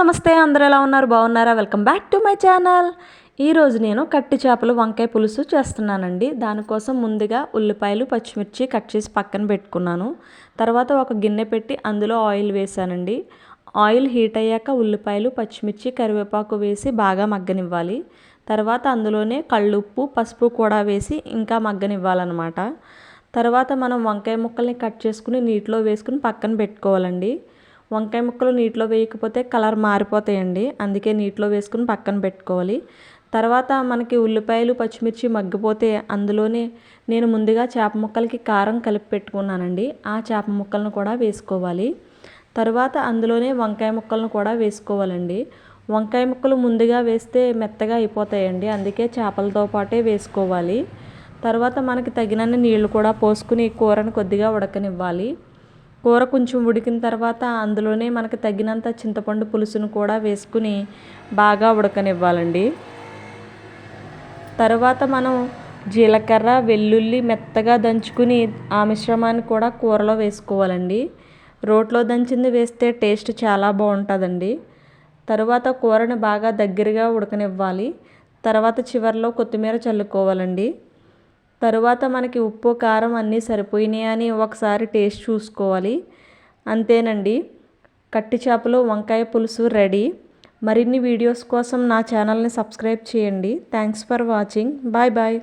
నమస్తే అందరూ ఎలా ఉన్నారు? బాగున్నారా? Welcome back to my channel ఈరోజు నేను కట్టి చేపలు వంకాయ పులుసు చేస్తున్నానండి. దానికోసం ముందుగా ఉల్లిపాయలు పచ్చిమిర్చి కట్ చేసి పక్కన పెట్టుకున్నాను. తర్వాత ఒక గిన్నె పెట్టి అందులో ఆయిల్ వేసానండి ఆయిల్ హీట్ అయ్యాక ఉల్లిపాయలు పచ్చిమిర్చి కరివేపాకు వేసి బాగా మగ్గనివ్వాలి. తర్వాత అందులోనే కళ్ళుప్పు పసుపు కూడా వేసి ఇంకా మగ్గనివ్వాలన్నమాట. తర్వాత మనం వంకాయ ముక్కల్ని కట్ చేసుకుని నీటిలో వేసుకుని పక్కన పెట్టుకోవాలండి. వంకాయ ముక్కలు నీటిలో వేయకపోతే కలర్ మారిపోతాయండి. అందుకే నీటిలో వేసుకుని పక్కన పెట్టుకోవాలి. తర్వాత మనకి ఉల్లిపాయలు పచ్చిమిర్చి మగ్గిపోతే అందులోనే నేను ముందుగా చేప ముక్కలకి కారం కలిపి పెట్టుకున్నానండి. ఆ చేప ముక్కలను కూడా వేసుకోవాలి. తర్వాత అందులోనే వంకాయ ముక్కలను కూడా వేసుకోవాలండి. వంకాయ ముక్కలు ముందుగా వేస్తే మెత్తగా అయిపోతాయండి. అందుకే చేపలతో పాటే వేసుకోవాలి. తర్వాత మనకి తగినన్ని నీళ్ళు కూడా పోసుకుని కూరను కొద్దిగా ఉడకనివ్వాలి. కూర కొంచెం ఉడికిన తర్వాత అందులోనే మనకు తగినంత చింతపండు పులుసును కూడా వేసుకుని బాగా ఉడకనివ్వాలండి. తర్వాత మనం జీలకర్ర వెల్లుల్లి మెత్తగా దంచుకుని ఆ మిశ్రమాన్ని కూడా కూరలో వేసుకోవాలండి. రోట్లో దంచింది వేస్తే టేస్ట్ చాలా బాగుంటుందండి. తర్వాత కూరను బాగా దగ్గరగా ఉడకనివ్వాలి. తర్వాత చివరిలో కొత్తిమీర చల్లుకోవాలండి. తరువాత మనకి ఉప్పు కారం అన్నీ సరిపోయినాయి అని ఒకసారి టేస్ట్ చూసుకోవాలి. అంతేనండి. కట్టి చేపలు వంకాయ పులుసు రెడీ. మరిన్ని వీడియోస్ కోసం నా ఛానల్ని సబ్స్క్రైబ్ చేయండి. Thanks for watching. Bye bye.